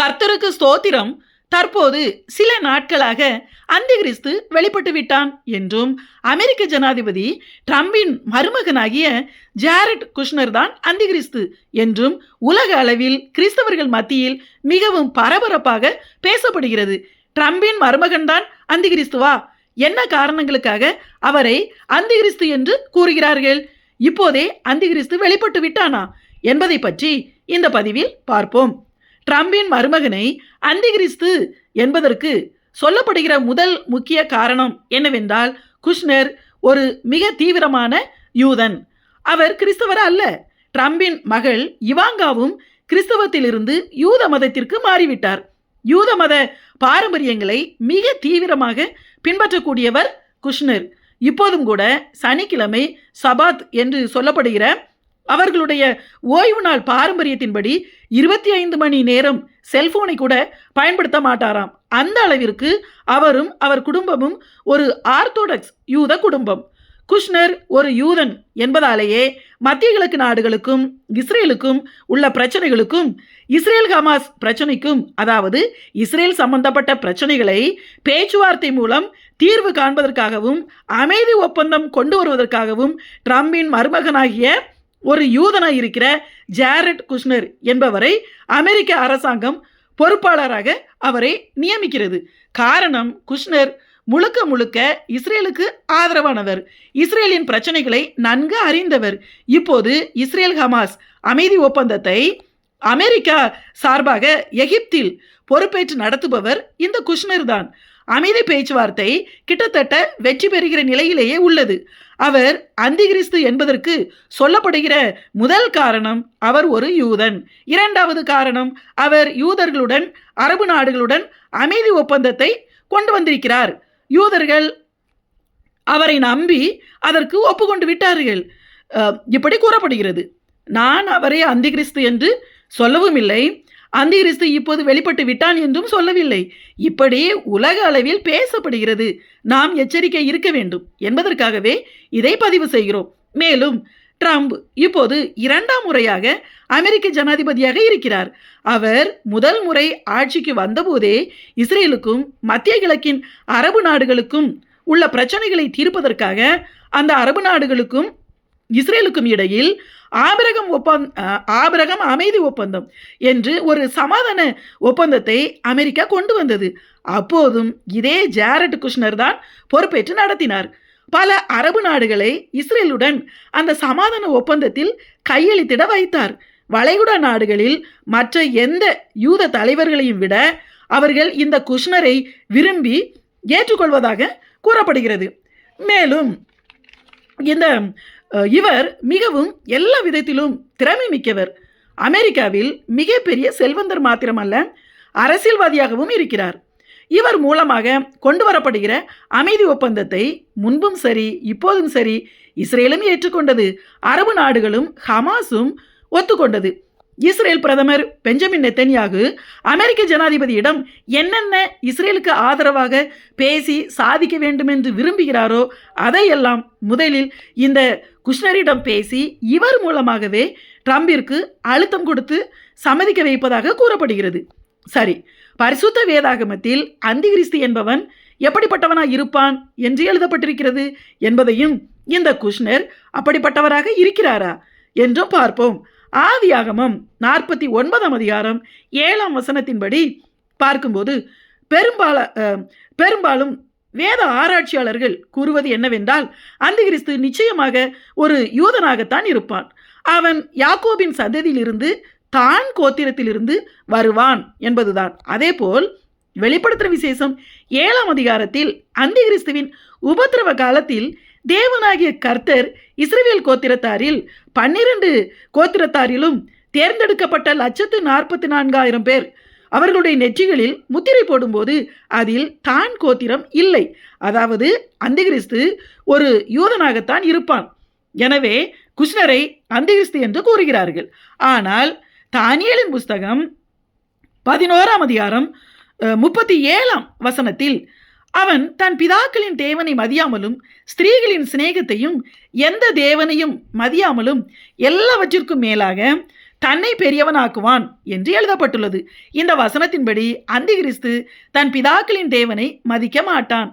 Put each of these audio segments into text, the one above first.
கர்த்தருக்கு ஸ்தோத்திரம். தற்போது சில நாட்களாக அந்திகிறிஸ்து வெளிப்பட்டு விட்டான் என்றும் அமெரிக்க ஜனாதிபதி ட்ரம்பின் மருமகனாகிய ஜாரட் குஷ்னர் தான் அந்திகிறிஸ்து என்றும் உலக அளவில் கிறிஸ்தவர்கள் மத்தியில் மிகவும் பரபரப்பாக பேசப்படுகிறது. ட்ரம்பின் மருமகன்தான் அந்திகிறிஸ்துவா என்ன காரணங்களுக்காக அவரை அந்திகிறிஸ்து என்று கூறுகிறார்கள்? இப்போதே அந்திகிறிஸ்து வெளிப்பட்டு விட்டானா? என்பதை பற்றி இந்த பதிவில் பார்ப்போம். ட்ரம்பின் மருமகனை அந்திகிறிஸ்து என்பதற்கு சொல்லப்படுகிற முதல் முக்கிய காரணம் என்னவென்றால் குஷ்னர் ஒரு மிக தீவிரமான யூதன். அவர் கிறிஸ்தவர் அல்ல. ட்ரம்பின் மகள் இவாங்காவும் கிறிஸ்தவத்திலிருந்து யூத மதத்திற்கு மாறிவிட்டார். யூத மத பாரம்பரியங்களை மிக தீவிரமாக பின்பற்றக்கூடியவர் குஷ்னர். இப்போதும் கூட சனிக்கிழமை சபாத் என்று சொல்லப்படுகிற அவர்களுடைய ஓய்வு நாள் பாரம்பரியத்தின்படி இருபத்தி ஐந்து மணி நேரம் செல்போனை கூட பயன்படுத்த மாட்டாராம். அந்த அளவிற்கு அவரும் அவர் குடும்பமும் ஒரு ஆர்த்தோடக்ஸ் யூத குடும்பம். குஷ்னர் ஒரு யூதன் என்பதாலேயே மத்திய கிழக்கு நாடுகளுக்கும் இஸ்ரேலுக்கும் உள்ள பிரச்சனைகளுக்கும் இஸ்ரேல் ஹமாஸ் பிரச்சனைக்கும் அதாவது இஸ்ரேல் சம்பந்தப்பட்ட பிரச்சனைகளை பேச்சுவார்த்தை மூலம் தீர்வு காண்பதற்காகவும் அமைதி ஒப்பந்தம் கொண்டு வருவதற்காகவும் ட்ரம்பின் மருமகனாகிய ஒரு யூதனாக இருக்கிற ஜாரட் குஷ்னர் என்பவரை அமெரிக்க அரசாங்கம் பொறுப்பாளராக அவரை நியமிக்கிறது. காரணம் குஷ்னர் முழுக்க முழுக்க இஸ்ரேலுக்கு ஆதரவானவர். இஸ்ரேலின் பிரச்சனைகளை நன்கு அறிந்தவர். இப்போது இஸ்ரேல் ஹமாஸ் அமைதி ஒப்பந்தத்தை அமெரிக்கா சார்பாக எகிப்தில் பொறுப்பேற்று நடத்துபவர் இந்த குஷ்னர் தான் அமைதி பேச்சுவார்த்தை கிட்டத்தட்ட வெற்றி பெறுகிற நிலையிலேயே உள்ளது. அவர் அந்திகிறிஸ்து என்பதற்கு சொல்லப்படுகிற முதல் காரணம் அவர் ஒரு யூதன். இரண்டாவது காரணம் அவர் யூதர்களுடன் அரபு நாடுகளுடன் அமைதி ஒப்பந்தத்தை கொண்டு வந்திருக்கிறார். யூதர்கள் அவரை நம்பி அதற்கு ஒப்புக்கொண்டு விட்டார்கள். இப்படி கூறப்படுகிறது. நான் அவரை அந்திகிறிஸ்து என்று சொல்லவும் இல்லை அந்திகிறிஸ்து இப்போது வெளிப்பட்டு விட்டான் என்றும் சொல்லவில்லை. இப்படி உலக அளவில் பேசப்படுகிறது. நாம் எச்சரிக்கை இருக்க வேண்டும். என்பதற்காகவே இதை பதிவு செய்கிறோம். மேலும் ட்ரம்ப் இப்போது இரண்டாம் முறையாக அமெரிக்க ஜனாதிபதியாக இருக்கிறார். அவர் முதல் முறை ஆட்சிக்கு வந்தபோதே இஸ்ரேலுக்கும் மத்திய கிழக்கின் அரபு நாடுகளுக்கும் உள்ள பிரச்சனைகளை தீர்ப்பதற்காக அந்த அரபு நாடுகளுக்கும் இஸ்ரேலுக்கும் இடையில் ஆபிரகம் ஒப்பந்த ஆபிரகம் அமைதி ஒப்பந்தம் என்று ஒரு சமாதான ஒப்பந்தத்தை அமெரிக்கா கொண்டு வந்தது. அப்போதும் இதே ஜாரட் குஷ்னர் தான் பொறுப்பேற்று நடத்தினார். பல அரபு நாடுகளை இஸ்ரேலுடன் அந்த சமாதான ஒப்பந்தத்தில் கையெழுத்திட வைத்தார். வளைகுடா நாடுகளில் மற்ற எந்த யூத தலைவர்களையும் விட அவர்கள் இந்த குஷ்னரை விரும்பி ஏற்றுக்கொள்வதாக கூறப்படுகிறது. மேலும் இந்த இவர் மிகவும் எல்லா விதத்திலும் திறமை மிக்கவர். அமெரிக்காவில் மிகப்பெரிய செல்வந்தர் மாத்திரமல்ல அரசியல்வாதியாகவும் இருக்கிறார். இவர் மூலமாக கொண்டு வரப்படுகிற அமைதி ஒப்பந்தத்தை முன்பும் சரி இப்போதும் சரி இஸ்ரேலும் ஏற்றுக்கொண்டது. அரபு நாடுகளும் ஹமாஸும் ஒத்துக்கொண்டது. இஸ்ரேல் பிரதமர் பெஞ்சமின் நெத்தன்யாகு அமெரிக்க ஜனாதிபதியிடம் என்னென்ன இஸ்ரேலுக்கு ஆதரவாக பேசி சாதிக்க வேண்டும் என்று விரும்புகிறாரோ அதையெல்லாம் முதலில் இந்த குஷ்னரிடம் பேசி இவர் மூலமாகவே ட்ரம்பிற்கு அழுத்தம் கொடுத்து சம்மதிக்க வைப்பதாக கூறப்படுகிறது. சரி பரிசுத்த வேதாகமத்தில் அந்திகிறிஸ்து என்பவன் எப்படிப்பட்டவனாக இருப்பான் என்று எழுதப்பட்டிருக்கிறது என்பதையும் இந்த குஷ்னர் அப்படிப்பட்டவராக இருக்கிறாரா என்றும் பார்ப்போம். ஆதியாகமம் நாற்பத்தி ஒன்பதாம் அதிகாரம் ஏழாம் வசனத்தின்படி பார்க்கும்போது பெரும்பால பெரும்பாலும் வேத ஆராய்ச்சியாளர்கள் கூறுவது என்னவென்றால் அந்திகிறிஸ்து நிச்சயமாக ஒரு யூதனாகத்தான் இருப்பான். அவன் யாக்கோபின் சந்ததியிலிருந்து தான் கோத்திரத்திலிருந்து வருவான் என்பதுதான். அதேபோல் வெளிப்படுத்துகிற விசேஷம் ஏழாம் அதிகாரத்தில் அந்திகிறிஸ்துவின் உபத்திரவ காலத்தில் தேவனாகிய கர்த்தர் இஸ்ரேல் கோத்திரத்தாரில் பன்னிரண்டு கோத்திரத்தாரிலும் தேர்ந்தெடுக்கப்பட்ட லட்சத்து நாற்பத்தி நான்காயிரம் பேர். அவர்களுடைய நெற்றிகளில் முத்திரை போடும்போது அதில் தான் கோத்திரம் இல்லை. அதாவது அந்திகிறிஸ்து ஒரு யூதனாகத்தான் இருப்பான். எனவே குஷ்ணரை அந்திகிறிஸ்து என்று கூறுகிறார்கள். ஆனால் தானியலின் புஸ்தகம் பதினோராம் அதிகாரம் முப்பத்தி ஏழாம் வசனத்தில் அவன் தன் பிதாக்களின் தேவனை மதியாமலும் ஸ்திரீகளின் சிநேகத்தையும் எந்த தேவனையும் மதியாமலும் எல்லாவற்றிற்கும் மேலாக தன்னை பெரியவனாக்குவான் என்று எழுதப்பட்டுள்ளது. இந்த வசனத்தின்படி அந்திகிறிஸ்து தன் பிதாக்களின் தேவனை மதிக்க மாட்டான்.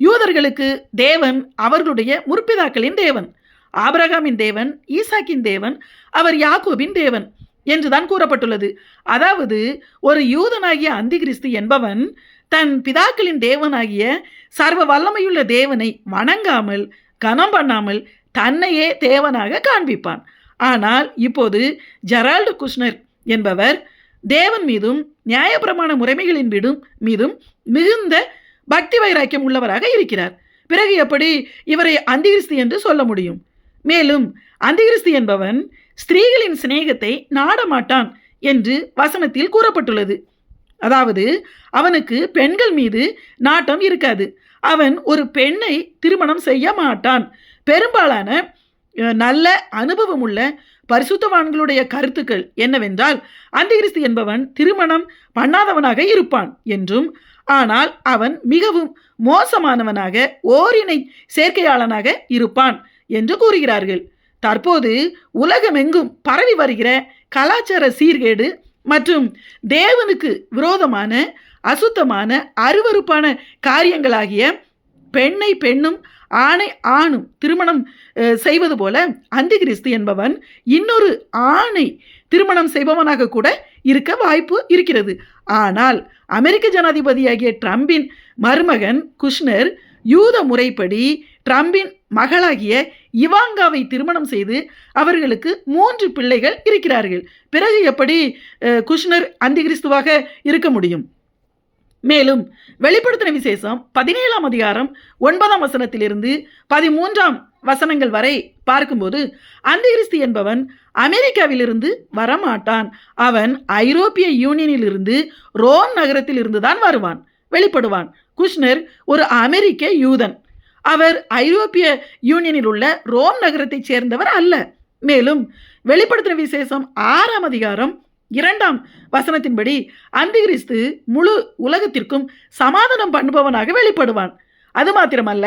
யூதர்களுக்கு தேவன் அவர்களுடைய முற்பிதாக்களின் தேவன். ஆபிரகாமின் தேவன் ஈசாக்கின் தேவன் அவர் யாக்கோபின் தேவன் என்றுதான் கூறப்பட்டுள்ளது. அதாவது ஒரு யூதனாகிய அந்திகிறிஸ்து என்பவன் தன் பிதாக்களின் தேவனாகிய சர்வ வல்லமையுள்ள தேவனை வணங்காமல் கனம் பண்ணாமல் தன்னையே தேவனாக காண்பிப்பான். ஆனால் இப்போது ஜெரால்டு குஷ்னர் என்பவர் தேவன் மீதும் நியாயப்பிரமாண முறைமைகளின் மீதும் மீதும் மிகுந்த பக்தி வைராக்கியம் உள்ளவராக இருக்கிறார். பிறகு எப்படி இவரை அந்திகிறிஸ்து என்று சொல்ல முடியும்? மேலும் அந்திகிறிஸ்து என்பவன் ஸ்திரீகளின் சிநேகத்தை நாடமாட்டான் என்று வசனத்தில் கூறப்பட்டுள்ளது. அதாவது அவனுக்கு பெண்கள் மீது நாட்டம் இருக்காது. அவன் ஒரு பெண்ணை திருமணம் செய்ய மாட்டான். பெரும்பாலான நல்ல அனுபவமுள்ள பரிசுத்தவான்களுடைய கருத்துக்கள் என்னவென்றால் அந்திகிறிஸ்து என்பவன் திருமணம் பண்ணாதவனாக இருப்பான் என்றும் ஆனால் அவன் மிகவும் மோசமானவனாக ஓரினை சேர்க்கையாளனாக இருப்பான் என்று கூறுகிறார்கள். தற்போது உலகமெங்கும் பரவி வருகிற கலாச்சார சீர்கேடு மற்றும் தேவனுக்கு விரோதமான அசுத்தமான அருவருப்பான காரியங்களாகிய பெண்ணை பெண்ணும் ஆணை ஆணும் திருமணம் செய்வது போல அந்திகிறிஸ்து என்பவன் இன்னொரு ஆணை திருமணம் செய்பவனாக கூட இருக்க வாய்ப்பு இருக்கிறது. ஆனால் அமெரிக்க ஜனாதிபதியாகிய ட்ரம்பின் மருமகன் குஷ்னர் யூத முறைப்படி ட்ரம்பின் மகளாகிய இவாங்காவை திருமணம் செய்து அவர்களுக்கு மூன்று பிள்ளைகள் இருக்கிறார்கள். பிறகு எப்படி குஷ்னர் அந்திகிறிஸ்துவாக இருக்க முடியும்? மேலும் வெளிப்படுத்தின விசேஷம் பதினேழாம் அதிகாரம் ஒன்பதாம் வசனத்திலிருந்து பதிமூன்றாம் வசனங்கள் வரை பார்க்கும்போது அந்திகிறிஸ்து என்பவன் அமெரிக்காவிலிருந்து வரமாட்டான். அவன் ஐரோப்பிய யூனியனிலிருந்து ரோம் நகரத்தில் இருந்து தான் வருவான் வெளிப்படுவான். குஷ்னர் ஒரு அமெரிக்க யூதன். அவர் ஐரோப்பிய யூனியனில் உள்ள ரோம் நகரத்தைச் சேர்ந்தவர் அல்ல. மேலும் வெளிப்படுத்தின விசேஷம் ஆறாம் அதிகாரம் இரண்டாம் வசனத்தின்படி அந்திகிறிஸ்து முழு உலகத்திற்கும் சமாதானம் பண்ணுபவனாக வெளிப்படுவான். அது மாத்திரமல்ல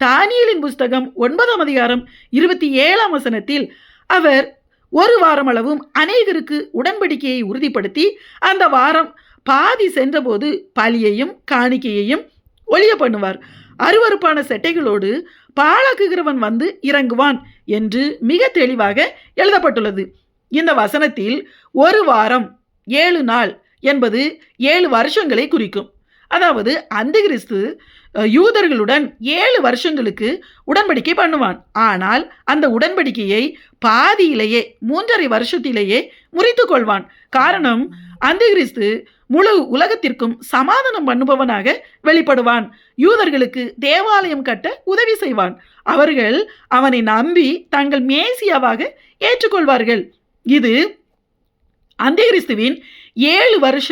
தானியலின் புஸ்தகம் ஒன்பதாம் அதிகாரம் இருபத்தி ஏழாம் வசனத்தில் அவர் ஒரு வாரம் அளவும் அநேகருக்கு உடன்படிக்கையை உறுதிப்படுத்தி அந்த வாரம் பாதி சென்றபோது பலியையும் காணிக்கையையும் ஒளிய பண்ணுவார். அருவருப்பான செட்டைகளோடு பாழாக்குகிறவன் வந்து இறங்குவான் என்று மிக தெளிவாக எழுதப்பட்டுள்ளது. இந்த வசனத்தில் ஒரு வாரம் ஏழு நாள் என்பது ஏழு வருஷங்களை குறிக்கும். அதாவது அந்திகிறிஸ்து அஹ், யூதர்களுடன் ஏழு வருஷங்களுக்கு உடன்படிக்கை பண்ணுவான். ஆனால் அந்த உடன்படிக்கையை பாதியிலேயே மூன்றரை வருஷத்திலேயே முறித்து கொள்வான். காரணம் அந்திகிறிஸ்து முழு உலகத்திற்கும் சமாதானம் பண்ணுபவனாக வெளிப்படுவான். யூதர்களுக்கு தேவாலயம் கட்ட உதவி செய்வான். அவர்கள் அவனை நம்பி தங்கள் மேசியாவாக ஏற்றுக்கொள்வார்கள். இது அந்திகிறிஸ்துவின் ஏழு வருஷ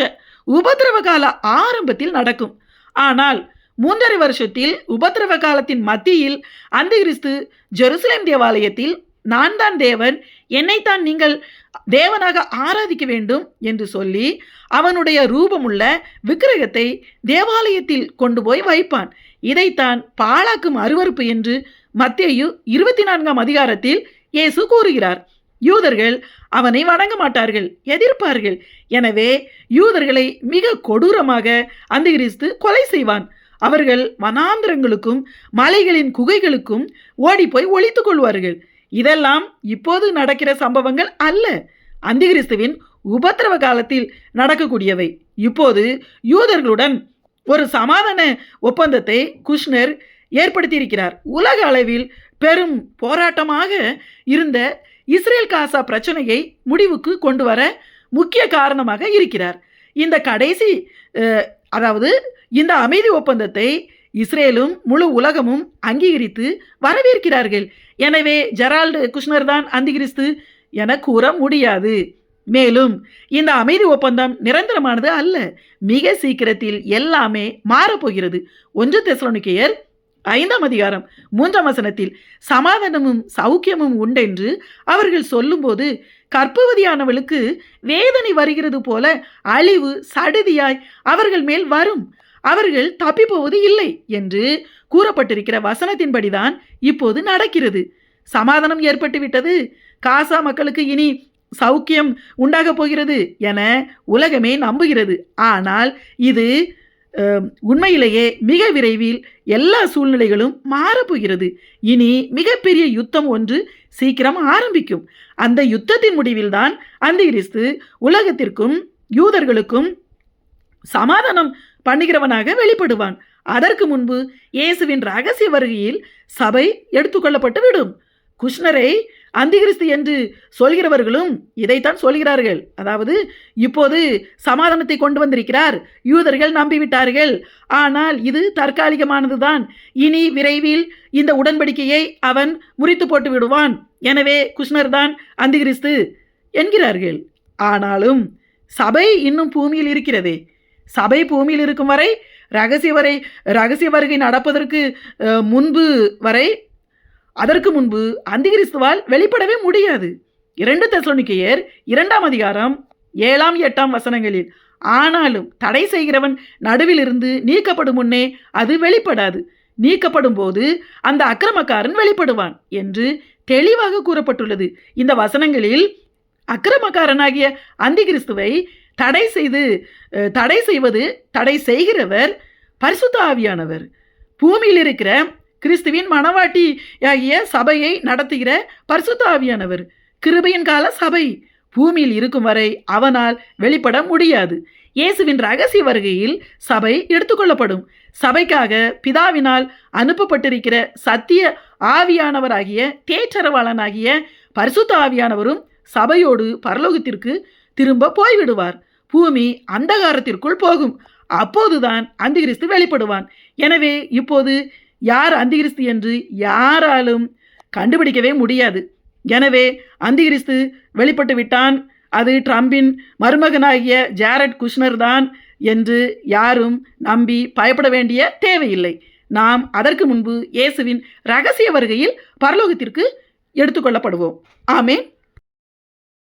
உபதிரவ கால ஆரம்பத்தில் நடக்கும். ஆனால் மூன்றரை வருஷத்தில் உபத்திரவ காலத்தின் மத்தியில் அந்திகிறிஸ்து ஜெருசலேம் தேவாலயத்தில் நான் தான் தேவன் என்னைத்தான் நீங்கள் தேவனாக ஆராதிக்க வேண்டும் என்று சொல்லி அவனுடைய ரூபமுள்ள விக்கிரகத்தை தேவாலயத்தில் கொண்டு போய் வைப்பான். இதைத்தான் பாழாக்கும் அருவருப்பு என்று மத்தியு இருபத்தி நான்காம் அதிகாரத்தில் இயேசு கூறுகிறார். யூதர்கள் அவனை வணங்க மாட்டார்கள் எதிர்ப்பார்கள். எனவே யூதர்களை மிக கொடூரமாக அந்திகிறிஸ்து கொலை செய்வான். அவர்கள் வனாந்திரங்களுக்கும் மலைகளின் குகைகளுக்கும் ஓடிப்போய் ஒளித்துக் கொள்வார்கள். இதெல்லாம் இப்போது நடக்கிற சம்பவங்கள் அல்ல. அந்திகிறிஸ்துவின் உபத்திரவ காலத்தில் நடக்கக்கூடியவை. இப்போது யூதர்களுடன் ஒரு சமாதான ஒப்பந்தத்தை குஷ்னர் ஏற்படுத்தியிருக்கிறார். உலக அளவில் பெரும் போராட்டமாக இருந்த இஸ்ரேல் காசா பிரச்சனையை முடிவுக்கு கொண்டு வர முக்கிய காரணமாக இருக்கிறார். இந்த கடைசி அதாவது இந்த அமைதி ஒப்பந்தத்தை இஸ்ரேலும் முழு உலகமும் அங்கீகரித்து வரவேற்கிறார்கள். எனவே ஜெரால்டு குஷ்னர் தான் அந்திகிறிஸ்து என கூற முடியாது. மேலும் இந்த அமைதி ஒப்பந்தம் நிரந்தரமானது அல்ல. மிக சீக்கிரத்தில் எல்லாமே மாறப்போகிறது. ஒன்று தெசலோனிக்கையர் ஐந்தாம் அதிகாரம் மூன்றாம் வசனத்தில் சமாதானமும் சௌக்கியமும் உண்டென்று அவர்கள் சொல்லும்போது கற்பவதியானவளுக்கு வேதனை வருகிறது போல அழிவு சடுதியாய் அவர்கள் மேல் வரும். அவர்கள் தப்பிப்போவது இல்லை என்று கூறப்பட்டிருக்கிற வசனத்தின்படிதான் இப்போது நடக்கிறது. சமாதானம் ஏற்பட்டுவிட்டது காசா மக்களுக்கு இனி சௌக்கியம் உண்டாகப் போகிறது என உலகமே நம்புகிறது. ஆனால் இது உண்மையிலேயே மிக விரைவில் எல்லா சூழ்நிலைகளும் மாறப்போகிறது இனி மிகப்பெரிய யுத்தம் ஒன்று சீக்கிரம் ஆரம்பிக்கும். அந்த யுத்தத்தின் முடிவில்தான் அந்த கிறிஸ்து உலகத்திற்கும் யூதர்களுக்கும் சமாதானம் பண்ணுகிறவனாக வெளிப்படுவான். அதற்கு முன்பு இயேசுவின் ரகசிய வருகையில் சபை எடுத்துக்கொள்ளப்பட்டு விடும். குஷ்ணரை அந்திகிறிஸ்து என்று சொல்கிறவர்களும் இதைத்தான் சொல்கிறார்கள். அதாவது இப்போது சமாதானத்தை கொண்டு வந்திருக்கிறார். யூதர்கள் நம்பிவிட்டார்கள். ஆனால் இது தற்காலிகமானதுதான். இனி விரைவில் இந்த உடன்படிக்கையை அவன் முறித்து போட்டு விடுவான். எனவே குஷ்ணர் தான் அந்திகிறிஸ்து என்கிறார்கள். ஆனாலும் சபை இன்னும் பூமியில் இருக்கிறதே. சபை பூமியில் இருக்கும் வரை ரகசிய வரை ரகசிய வருகை நடப்பதற்கு முன்பு வரை அதற்கு முன்பு அந்திகிறிஸ்துவால் வெளிப்படவே முடியாது. இரண்டு தசோனிக்கையர் இரண்டாம் அதிகாரம் ஏழாம் எட்டாம் வசனங்களில் ஆனாலும் தடை செய்கிறவன் நடுவில் இருந்து நீக்கப்படும் முன்னே அது வெளிப்படாது. நீக்கப்படும் போது அந்த அக்கிரமக்காரன் வெளிப்படுவான் என்று தெளிவாக கூறப்பட்டுள்ளது. இந்த வசனங்களில் அக்கிரமக்காரனாகிய அந்திகிறிஸ்துவை தடை செய்து தடை செய்வது தடை செய்கிறவர் பரிசுத்த ஆவியானவர். பூமியில் இருக்கிற கிறிஸ்துவின் மனவாட்டி ஆகிய சபையை நடத்துகிற பரிசுத்த ஆவியானவர். கிருபையின் கால சபை பூமியில் இருக்கும் வரை அவனால் வெளிப்பட முடியாது. இயேசுவின் ரகசிய வருகையில் சபை எடுத்துக்கொள்ளப்படும். சபைக்காக பிதாவினால் அனுப்பப்பட்டிருக்கிற சத்திய ஆவியானவராகிய தேற்றரவாளனாகிய பரிசுத்த ஆவியானவரும் சபையோடு பரலோகத்திற்கு திரும்ப போய்விடுவார். பூமி அந்தகாரத்திற்குள் போகும். அப்போதுதான் அந்திகிறிஸ்து வெளிப்படுவான். எனவே இப்போது யார் அந்திகிறிஸ்து என்று யாராலும் கண்டுபிடிக்கவே முடியாது. எனவே அந்திகிறிஸ்து வெளிப்பட்டு விட்டான். அது ட்ரம்பின் மருமகனாகிய ஜாரட் குஷ்னர் தான் என்று யாரும் நம்பி பயப்பட வேண்டிய தேவையில்லை. நாம் அதற்கு முன்பு இயேசுவின் ரகசிய வருகையில் பரலோகத்திற்கு எடுத்துக்கொள்ளப்படுவோம். ஆமே